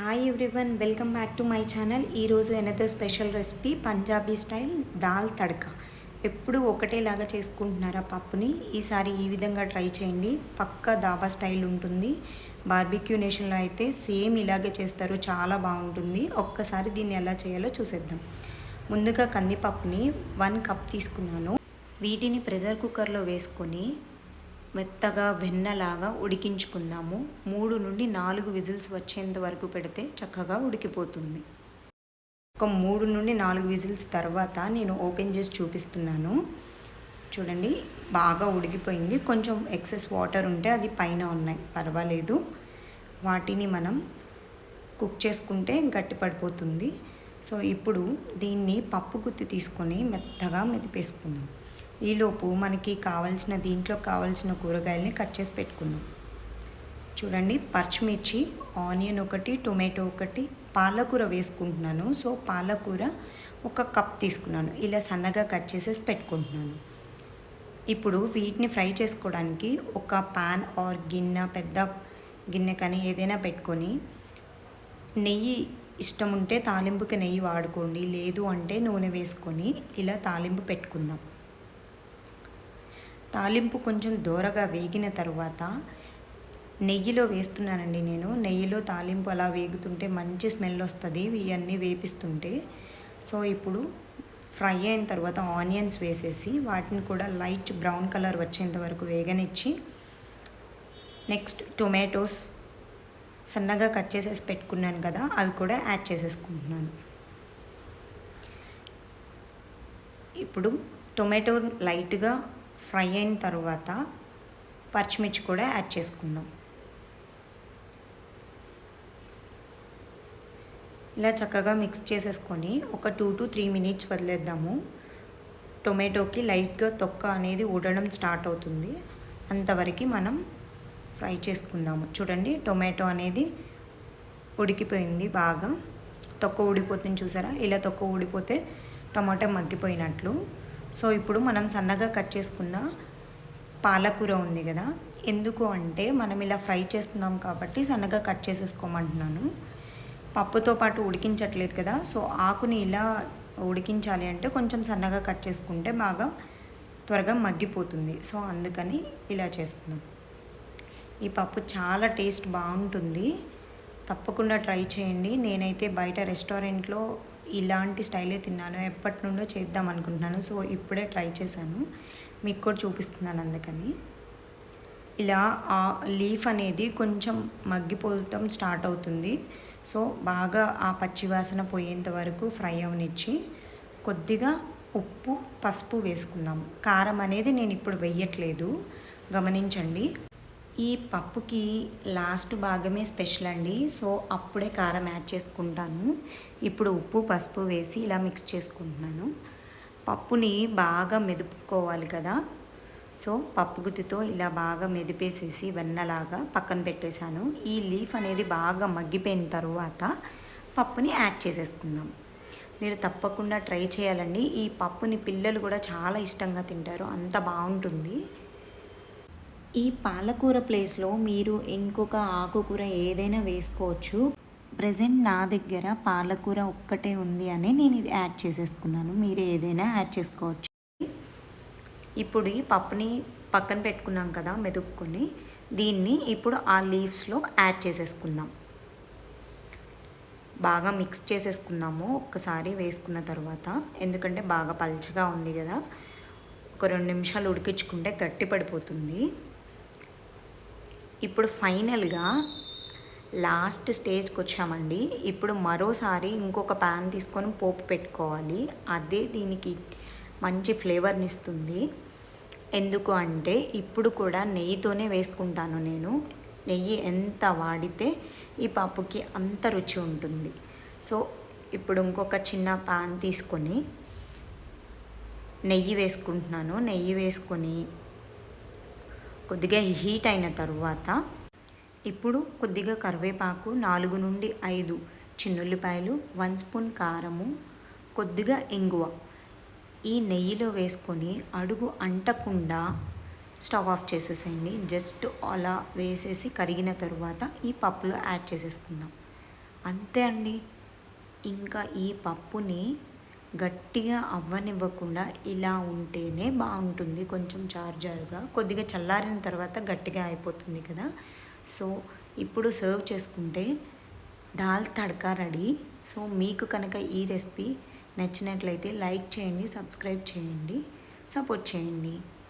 Hi everyone welcome back to my channel ఈరోజు another special recipe Punjabi style dal tadka ఎప్పుడు ఒకటేలాగా చేసుకుంటున్నారా పప్పుని? ఈసారి ఈ విధంగా ట్రై చేయండి. పక్క దాబా స్టైల్ ఉంటుంది. బార్బిక్యూ నేషన్లో అయితే సేమ్ ఇలాగే చేస్తారు. చాలా బాగుంటుంది. ఒక్కసారి దీన్ని ఎలా చేయాలో చూసేద్దాం. ముందుగా కందిపప్పుని వన్ కప్ తీసుకున్నాను. వీటిని ప్రెషర్ కుక్కర్లో వేసుకొని మెత్తగా వెన్నలాగా ఉడికించుకుందాము. మూడు నుండి నాలుగు విజిల్స్ వచ్చేంత వరకు పెడితే చక్కగా ఉడికిపోతుంది. ఒక మూడు నుండి నాలుగు విజిల్స్ తర్వాత నేను ఓపెన్ చేసి చూపిస్తున్నాను. చూడండి బాగా ఉడికిపోయింది. కొంచెం ఎక్సెస్ వాటర్ ఉంటే అది పైన ఉన్నాయి. పర్వాలేదు. వాటిని మనం కుక్ చేసుకుంటే గట్టి పడిపోతుంది. సో ఇప్పుడు దీన్ని పప్పు గుత్తి తీసుకొని మెత్తగా మెదిపేసుకుందాం. ఈలోపు మనకి కావాల్సిన దీంట్లో కావాల్సిన కూరగాయలని కట్ చేసి పెట్టుకుందాం. చూడండి పచ్చిమిర్చి ఆనియన్ ఒకటి టొమాటో ఒకటి పాలకూర వేసుకుంటున్నాను. సో పాలకూర ఒక కప్ తీసుకున్నాను. ఇలా సన్నగా కట్ చేసేసి పెట్టుకుంటున్నాను. ఇప్పుడు వీటిని ఫ్రై చేసుకోవడానికి ఒక పాన్ ఆర్ గిన్నె పెద్ద గిన్నె కానీ ఏదైనా పెట్టుకొని నెయ్యి ఇష్టం ఉంటే తాలింపుకి నెయ్యి వాడుకోండి. లేదు అంటే నూనె వేసుకొని ఇలా తాలింపు పెట్టుకుందాం. తాలింపు కొంచెం దోరగా వేగిన తర్వాత నెయ్యిలో వేస్తున్నానండి నేను. నెయ్యిలో తాలింపు అలా వేగుతుంటే మంచి స్మెల్ వస్తుంది. ఇవన్నీ వేపిస్తుంటే. సో ఇప్పుడు ఫ్రై అయిన తర్వాత ఆనియన్స్ వేసేసి వాటిని కూడా లైట్ బ్రౌన్ కలర్ వచ్చేంత వరకు వేగనిచ్చి నెక్స్ట్ టొమాటోస్ సన్నగా కట్ చేసేసి పెట్టుకున్నాను కదా అవి కూడా యాడ్ చేసేసుకుంటున్నాను. ఇప్పుడు టొమాటో లైట్గా ఫ్రై అయిన తర్వాత పచ్చిమిర్చి కూడా యాడ్ చేసుకుందాం. ఇలా చక్కగా మిక్స్ చేసేసుకొని ఒక టూ టు త్రీ మినిట్స్ వదిలేద్దాము. టొమాటోకి లైట్గా తొక్క అనేది ఊడడం స్టార్ట్ అవుతుంది. అంతవరకు మనం ఫ్రై చేసుకుందాము. చూడండి టొమాటో అనేది ఉడికిపోయింది బాగా. తొక్క ఊడిపోతుంది చూసారా? ఇలా తొక్క ఊడిపోతే టమాటా మగ్గిపోయినట్లు. సో ఇప్పుడు మనం సన్నగా కట్ చేసుకున్న పాలకూర ఉంది కదా ఎందుకు అంటే మనం ఇలా ఫ్రై చేస్తున్నాం కాబట్టి సన్నగా కట్ చేసేసుకోమంటున్నాను. పప్పుతో పాటు ఉడికించట్లేదు కదా సో ఆకుని ఇలా ఉడికించాలి అంటే కొంచెం సన్నగా కట్ చేసుకుంటే బాగా త్వరగా మగ్గిపోతుంది. సో అందుకని ఇలా చేస్తున్నాం. ఈ పప్పు చాలా టేస్ట్ బాగుంటుంది. తప్పకుండా ట్రై చేయండి. నేనైతే బయట రెస్టారెంట్లో ఇలాంటి స్టైలే తిన్నాను ఎప్పటి నుండో చేద్దాం అనుకుంటున్నాను. సో ఇప్పుడే ట్రై చేశాను. మీకు కూడా చూపిస్తున్నాను అందుకని. ఇలా ఆ లీఫ్ అనేది కొంచెం మగ్గిపోవటం స్టార్ట్ అవుతుంది. సో బాగా ఆ పచ్చివాసన పోయేంత వరకు ఫ్రై అవనిచ్చి కొద్దిగా ఉప్పు పసుపు వేసుకుందాం. కారం అనేది నేను ఇప్పుడు వెయ్యట్లేదు గమనించండి. ఈ పప్పుకి లాస్ట్ భాగమే స్పెషల్ అండి. సో అప్పుడే కారం యాడ్ చేసుకుంటాను. ఇప్పుడు ఉప్పు పసుపు వేసి ఇలా మిక్స్ చేసుకుంటున్నాను. పప్పుని బాగా మెదుపుకోవాలి కదా. సో పప్పు గుత్తితో ఇలా బాగా మెదిపేసేసి వెన్నలాగా పక్కన పెట్టేశాను. ఈ లీఫ్ అనేది బాగా మగ్గిపోయిన తర్వాత పప్పుని యాడ్ చేసేసుకుందాం. మీరు తప్పకుండా ట్రై చేయాలండి. ఈ పప్పుని పిల్లలు కూడా చాలా ఇష్టంగా తింటారు. అంత బాగుంటుంది. ఈ పాలకూర ప్లేస్లో మీరు ఇంకొక ఆకుకూర ఏదైనా వేసుకోవచ్చు. ప్రజెంట్ నా దగ్గర పాలకూర ఒక్కటే ఉంది అని నేను ఇది యాడ్ చేసేసుకున్నాను. మీరు ఏదైనా యాడ్ చేసుకోవచ్చు. ఇప్పుడు ఈ పప్పుని పక్కన పెట్టుకున్నాం కదా మెదుపుకొని దీన్ని ఇప్పుడు ఆ లీవ్స్లో యాడ్ చేసేసుకుందాం. బాగా మిక్స్ చేసేసుకుందాము ఒక్కసారి వేసుకున్న తర్వాత. ఎందుకంటే బాగా పల్చగా ఉంది కదా ఒక రెండు నిమిషాలు ఉడికించుకుంటే గట్టి పడిపోతుంది. ఇప్పుడు ఫైనల్గా లాస్ట్ స్టేజ్కి వచ్చామండి. ఇప్పుడు మరోసారి ఇంకొక ప్యాన్ తీసుకొని పోపు పెట్టుకోవాలి. అదే దీనికి మంచి ఫ్లేవర్ని ఇస్తుంది. ఎందుకు అంటే ఇప్పుడు కూడా నెయ్యితోనే వేసుకుంటాను నేను. నెయ్యి ఎంత వాడితే ఈ పప్పుకి అంత రుచి ఉంటుంది. సో ఇప్పుడు ఇంకొక చిన్న పాన్ తీసుకొని నెయ్యి వేసుకుంటున్నాను. నెయ్యి వేసుకొని కొద్దిగా హీట్ అయిన తర్వాత ఇప్పుడు కొద్దిగా కరివేపాకు నాలుగు నుండి ఐదు చిన్నుల్లిపాయలు వన్ స్పూన్ కారము కొద్దిగా ఇంగువ. ఈ నెయ్యిలో వేసుకొని అడుగు అంటకుండా స్టవ్ ఆఫ్ చేసేసేయండి. జస్ట్ అలా వేసేసి కరిగిన తరువాత ఈ పప్పులో యాడ్ చేసేసుకుందాం. అంతే అండి. ఇంకా ఈ పప్పుని గట్టిగా అవ్వనివ్వకుండా ఇలా ఉంటేనే బాగుంటుంది. కొంచెం చార్జర్గా కొద్దిగా చల్లారిన తర్వాత గట్టిగా అయిపోతుంది కదా. సో ఇప్పుడు సర్వ్ చేసుకుంటే దాల్ తడకా రెడీ. సో మీకు కనుక ఈ రెసిపీ నచ్చినట్లయితే లైక్ చేయండి సబ్స్క్రైబ్ చేయండి సపోర్ట్ చేయండి.